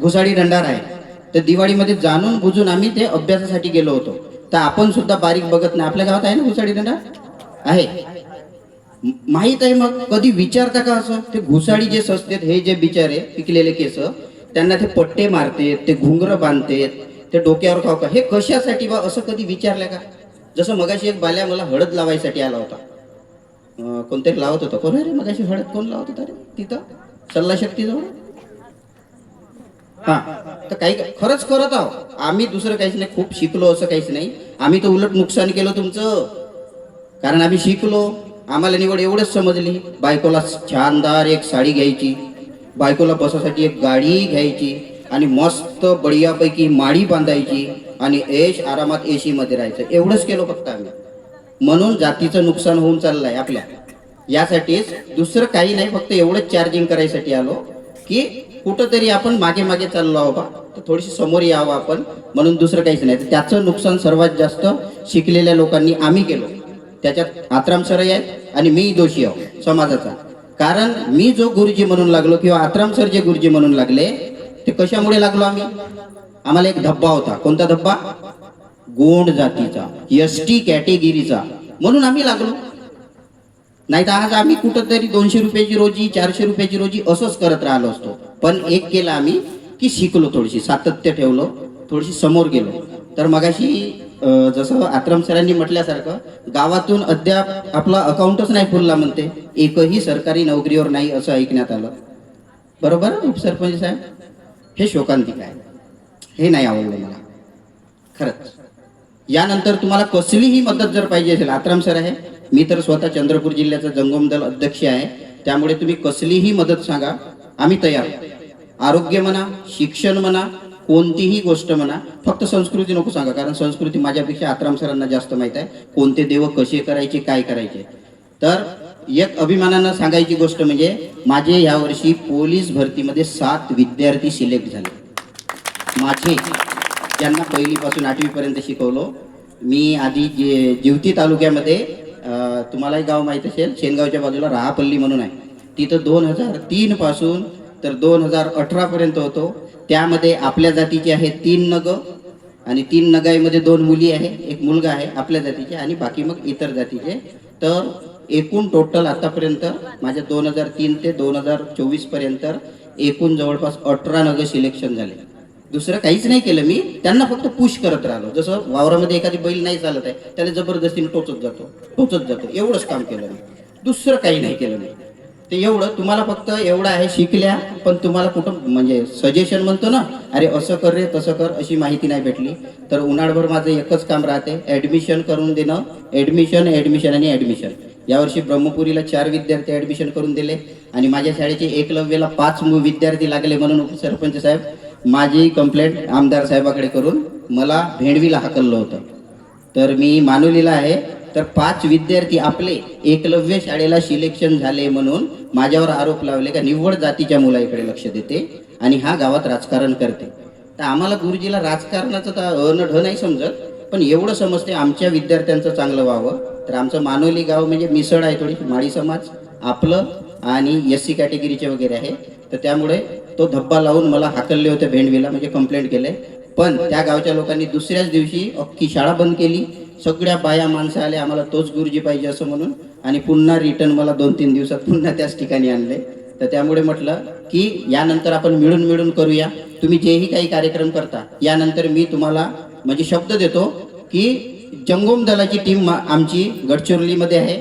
घुसाडी दंडार आहे. तर दिवाळीमध्ये जाणून बुजून आम्ही ते अभ्यासासाठी गेलो होतो. तर आपण सुद्धा बारीक बघत नाही. आपल्या गावात आहे ना घुसाडी दंडार? आहे. माहीत माहीत आहे मग? कधी विचारता का असं? ते घुसाडी जे सजतेत हे जे बिचारे पिकलेले केस त्यांना ते पट्टे मारतेत ते घुंगर बांधतेत ते डोक्यावर खाव का? हे कशासाठी बा? असं कधी विचारलं का? जसं मगाशी एक बाल्या मला हळद लावायसाठी आला होता. अं, कोणतरी लावत होता. कोण रे मगाशी हळद? कोण लावत होता रे? तिथं? सल्ला शक्ती जवळ हा. तर काही खरंच करत आहो. आम्ही दुसरं काहीच नाही. खूप शिकलो असं काहीच नाही. आम्ही तर उलट नुकसान केलं तुमचं. कारण आम्ही शिकलो. आम्हाला निवड एवढंच समजली. बायकोला छानदार एक साडी घ्यायची. बायकोला बसासाठी एक गाडी घ्यायची. आणि मस्त बढियापैकी माळी बांधायची. आणि ऐश आरामात ए सीमध्ये राहायचं. एवढंच केलं फक्त आम्ही. म्हणून जातीचं नुकसान होऊन चाललं आहे आपल्या. यासाठीच दुसरं काही नाही. फक्त एवढंच चार्जिंग करायसाठी आलो की कुठंतरी आपण मागे मागे चाललो आहो बा. तर थोडीशी समोर यावं आपण. म्हणून दुसरं काहीच नाही. तर त्याचं नुकसान सर्वात जास्त शिकलेल्या लोकांनी आम्ही केलो. त्याच्यात आत्राम सरही आहेत आणि मी दोषी आहो समाजाचा. कारण मी जो गुरुजी म्हणून लागलो किंवा आत्राम सर जे गुरुजी म्हणून लागले ते कशामुळे लागलो आम्ही? आम्हाला एक धब्बा होता. कोणता धब्बा? गोंड जातीचा एस टी कॅटेगिरीचा. म्हणून आम्ही लागलो. नाही तर आज आम्ही कुठंतरी दोनशे रुपयाची रोजी चारशे रुपयाची रोजी असंच करत राहिलो असतो. पण एक केलं आम्ही की शिकलो थोडीशी सातत्य ठेवलो थोडीशी समोर गेलो. तर मगाशी जसं आत्रम सरांनी म्हटल्यासारखं गावातून अद्याप आपला अकाउंटच नाही फुलला म्हणते. एकही सरकारी नोकरीवर नाही असं ऐकण्यात आलं. बरोबर उपसरपंच साहेब? हे शोकांतिक आहे. हे नाही आवडलं मला. खरंच. यानंतर तुम्हाला कसलीही मदत जर पाहिजे असेल आत्राम सर आहे मी तर स्वतः चंद्रपूर जिल्ह्याचा जंगम दल अध्यक्ष आहे त्यामुळे तुम्ही कसलीही मदत सांगा आम्ही तयार आरोग्य म्हणा शिक्षण म्हणा कोणतीही गोष्ट म्हणा फक्त संस्कृती नको सांगा कारण संस्कृती माझ्यापेक्षा आत्राम सरांना जास्त माहीत आहे. कोणते देव कसे करायचे काय करायचे? तर एक अभिमानानं सांगायची गोष्ट म्हणजे माझे यावर्षी पोलीस भरतीमध्ये सात विद्यार्थी सिलेक्ट झाले. माझे ज्यांना पहिलीपासून आठवीपर्यंत शिकवलो. मी आधी जे जिवती तालुक्यामध्ये तुम्हालाही गाव माहीत असेल शेनगावच्या बाजूला राहापल्ली म्हणून आहे. तिथं दोन हजार तीनपासून तर दोन हजार अठरापर्यंत होतो. त्यामध्ये आपल्या जातीचे आहे तीन नग आणि तीन नगाईमध्ये दोन मुली आहे एक मुलगा आहे आपल्या जातीचे आणि बाकी मग इतर जातीचे. तर एकूण टोटल आतापर्यंत माझ्या दोन हजार तीन ते दोन हजार चोवीसपर्यंत एकूण जवळपास अठरा नग सिलेक्शन झाले. दुसरं काहीच नाही केलं मी. त्यांना फक्त पुश करत राहिलो. जसं वावरामध्ये एखादी बैल नाही चालत आहे त्याला जबरदस्तीने टोचत जातो टोचत जातो. एवढंच काम केलं मी. दुसरं काही नाही केलं मी. ते एवढं तुम्हाला फक्त एवढं आहे शिकल्या पण तुम्हाला कुठं म्हणजे सजेशन म्हणतो ना अरे असं कर रे तसं कर अशी माहिती नाही भेटली. तर उन्हाळभर माझं एकच काम राहते ॲडमिशन करून देणं. ॲडमिशन ॲडमिशन आणि ॲडमिशन यावर्षी ब्रह्मपुरीला चार विद्यार्थी ॲडमिशन करून दिले. आणि माझ्या शाळेचे एकलव्यला पाच विद्यार्थी लागले म्हणून उपसरपंच साहेब. माझी कंप्लेंट आमदार साहेबाकडे करून मला भेंडवीला हाकललं होतं. तर मी मानुलीला आहे तर पाच विद्यार्थी आपले एकलव्य शाळेला सिलेक्शन झाले म्हणून माझ्यावर आरोप लावले का निव्वळ जातीच्या मुलाकडे लक्ष देते आणि हा गावात राजकारण करते. तर आम्हाला गुरुजीला राजकारणाचं तर अन ढ नाही समजत पण एवढं समजते आमच्या विद्यार्थ्यांचं चांगलं व्हावं. तर आमचं मानवली गाव म्हणजे मिसळ आहे थोडी माळी समाज आपलं आणि एस सी कॅटेगरीचे वगैरे आहे. तर त्यामुळे तो धब्बा लावून मला हाकलले होते भेंडवीला म्हणजे कंप्लेंट केले. पण त्या गावच्या लोकांनी दुसऱ्याच दिवशी अख्खी शाळा बंद केली. सगळ्या बाया माणसं आले आम्हाला तोच गुरुजी पाहिजे असं म्हणून आणि पुन्हा रिटर्न मला दोन तीन दिवसात पुन्हा त्याच ठिकाणी आणले. तर त्यामुळे म्हटलं की यानंतर आपण मिळून मिळून करूया. तुम्ही जेही काही कार्यक्रम करता यानंतर मी तुम्हाला म्हणजे शब्द देतो की जंगोम दलाची टीम आमची गडचिरोलीमध्ये आहे.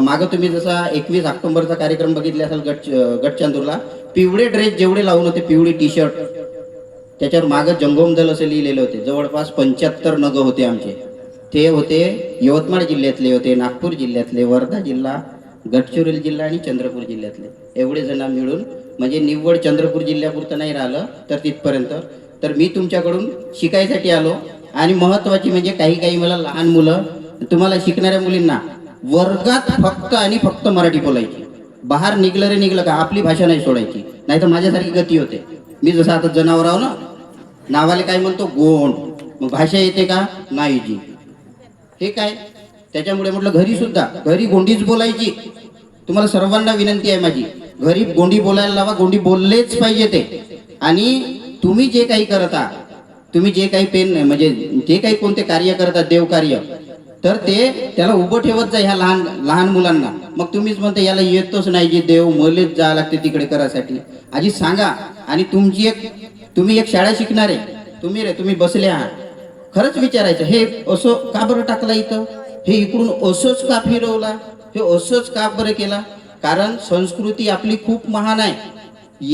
मागं तुम्ही जसा एकवीस ऑक्टोबरचा कार्यक्रम बघितला असाल गट गडचांदूरला पिवळे ड्रेस जेवढे लावून होते पिवळी टी शर्ट त्याच्यावर मागं जंगोम दल असे लिहिलेले होते. जवळपास पंच्याहत्तर नगं होते आमचे. ते होते यवतमाळ जिल्ह्यातले होते नागपूर जिल्ह्यातले वर्धा जिल्हा गडचिरोली जिल्हा आणि चंद्रपूर जिल्ह्यातले. एवढे जण मिळून म्हणजे निव्वळ चंद्रपूर जिल्ह्यापुरतं नाही राहिलं तर तिथपर्यंत. तर मी तुमच्याकडून शिकायसाठी आलो. आणि महत्त्वाची म्हणजे काही काही मला लहान मुलं तुम्हाला शिकणाऱ्या मुलींना वर्गात फक्त आणि फक्त मराठी बोलायची. बाहेर निघलं रे निघलं का आपली भाषा नाही सोडायची. नाही तर माझ्यासारखी गती होते. मी जसं आता जनावर आहो ना नावाला काय म्हणतो गोंड. मग भाषा येते का? नाही जी हे काय त्याच्यामुळे म्हटलं घरी सुद्धा घरी गोंडीच बोलायची. तुम्हाला सर्वांना विनंती आहे माझी. घरी गोंडी बोलायला लावा गोंडी बोललेच पाहिजे ते. आणि तुम्ही जे काही करता तुम्ही जे काही पेन म्हणजे जे काही कोणते कार्य करता देवकार्य तर ते त्याला उभं ठेवत जा ह्या लहान लहान मुलांना. मग तुम्हीच म्हणता याला येतोच नाही जे देव मलेच जावं लागते तिकडे करायसाठी. आजी सांगा. आणि तुमची एक तुम्ही एक शाळा शिकणार. आहे तुम्ही रे तुम्ही बसले आहात. खरंच विचारायचं हे असं का बरं टाकलं इथं? हे इकडून असंच का फिरवला? हे असंच का बरं केला? कारण संस्कृती आपली खूप महान आहे.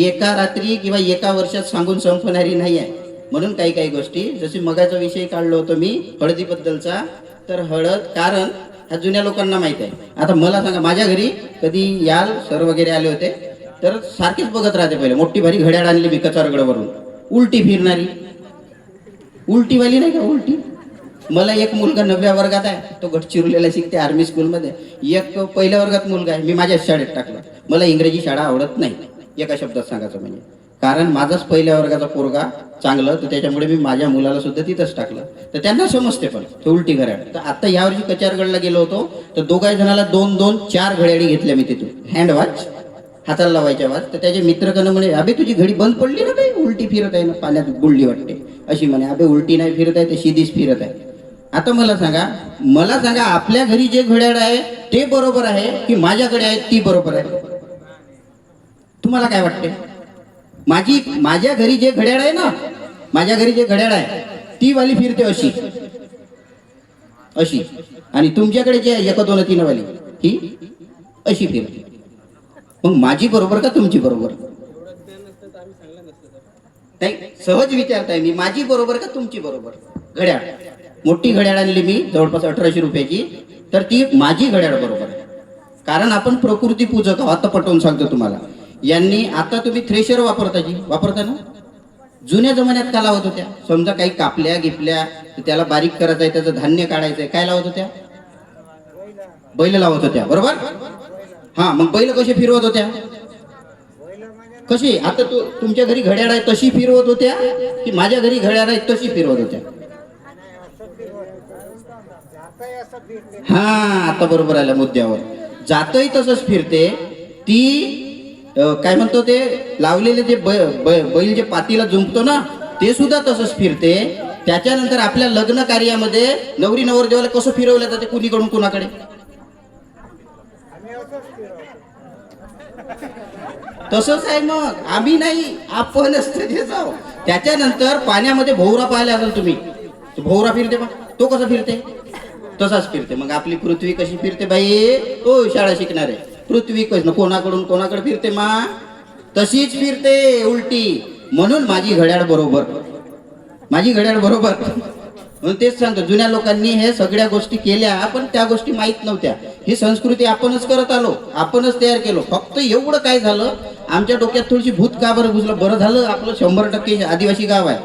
एका रात्री किंवा एका वर्षात सांगून संपणारी नाही आहे. म्हणून काही काही गोष्टी जशी मगाचा विषय काढलो होतो मी हळदीबद्दलचा तर हळद कारण ह्या जुन्या लोकांना माहीत आहे. आता मला सांगा माझ्या घरी कधी याल सर वगैरे आले होते तर सारखेच बघत राहते पहिले. मोठी भारी घड्याळ आणली मी कचारगडवरून. उलटी फिरणारी. उलटीवाली नाही का उलटी? मला एक मुलगा नवव्या वर्गात आहे तो गडचिरोलीला शिकते आर्मी स्कूलमध्ये एक पहिल्या वर्गात मुलगा आहे मी माझ्याच शाळेत टाकला. मला इंग्रजी शाळा आवडत नाही एका शब्दात सांगायचं म्हणजे. कारण माझाच पहिल्या वर्गाचा पोरगा चांगलं तर त्याच्यामुळे मी माझ्या मुलाला सुद्धा तिथंच टाकलं. तर त्यांना समजते पण ते उलटी घड्याळ तर आता यावर्षी कचारगडला गेलो होतो तर दोघा जणाला दोन दोन चार घड्याळी घेतल्या मी तिथून. हँड वॉच हाताला लावायच्या वाच तर त्याचे मित्र कन म्हणे अबे तुझी घडी बंद पडली ना काही उलटी फिरत आहे ना पाण्यात बुडली वाटते. अशी म्हणे अबे उलटी नाही फिरत आहे ते शिदीच फिरत आहे. आता मला सांगा मला सांगा आपल्या घरी जे घड्याळ आहे ते बरोबर आहे की माझ्याकडे आहे ती बरोबर आहे? तुम्हाला काय वाटते? माझी माझ्या घरी जे घड्याळ आहे ना माझ्या घरी जे घड्याळ आहे ती वाली फिरते अशी. अशी. आणि तुमच्याकडे जे आहे एक दोन तीन वाली ही अशी फिरते. मग माझी बरोबर का तुमची बरोबर? नाही सहज विचारताय मी माझी बरोबर का तुमची बरोबर? घड्याळ. मोठी घड्याळ आणली मी जवळपास अठराशे रुपयाची. तर ती माझी घड्याळ बरोबर आहे. कारण आपण प्रकृती पूजक आहोत आता पटवून सांगतो तुम्हाला. यांनी आता तुम्ही थ्रेशर वापरता जी वापरता ना? जुन्या जमान्यात का लावत होत्या? समजा काही कापल्या गिपल्या त्याला बारीक करायचं आहे त्याचं धान्य काढायचंय काय लावत होत्या? बैल लावत होत्या बरोबर? हा मग बैल कसे फिरवत होत्या? कशी? आता तू तुमच्या घरी घड्याळ आहे तशी फिरवत होत्या? की माझ्या घरी घड्याळ आहे तशी फिरवत होत्या? हा आता बरोबर आल्या मुद्द्यावर. जातही तसंच फिरते. ती काय म्हणतो ते लावलेले जे बै- बै- बैल जे पातीला जुंपतो ना ते सुद्धा तसंच फिरते. त्याच्यानंतर आपल्या लग्न कार्यामध्ये नवरी नवरदेवाला कसं फिरवलं जाते कुणीकडून कुणाकडे? तसंच आहे मग. आम्ही नाही आपण तिथे जाऊ त्याच्यानंतर पाण्यामध्ये भोवरा पाहिला असाल तुम्ही. तो भोवरा फिरते मग. तो कसा फिरते? तसाच फिरते. मग आपली पृथ्वी कशी फिरते बाई? हो शाळा शिकणारे पृथ्वी कशी कोणाकडून कोणाकडे फिरते मा? तशीच फिरते उलटी. म्हणून माझी घड्याळ बरोबर. माझी घड्याळ बरोबर. म्हणून तेच सांगतो जुन्या लोकांनी हे सगळ्या गोष्टी केल्या पण त्या गोष्टी माहीत नव्हत्या. ही संस्कृती आपणच करत आलो आपणच तयार केलो. फक्त एवढं काय झालं आमच्या डोक्यात थोडीशी भूत का बरं घुसलं बरं झालं आपलं शंभर टक्के आदिवासी गाव आहे.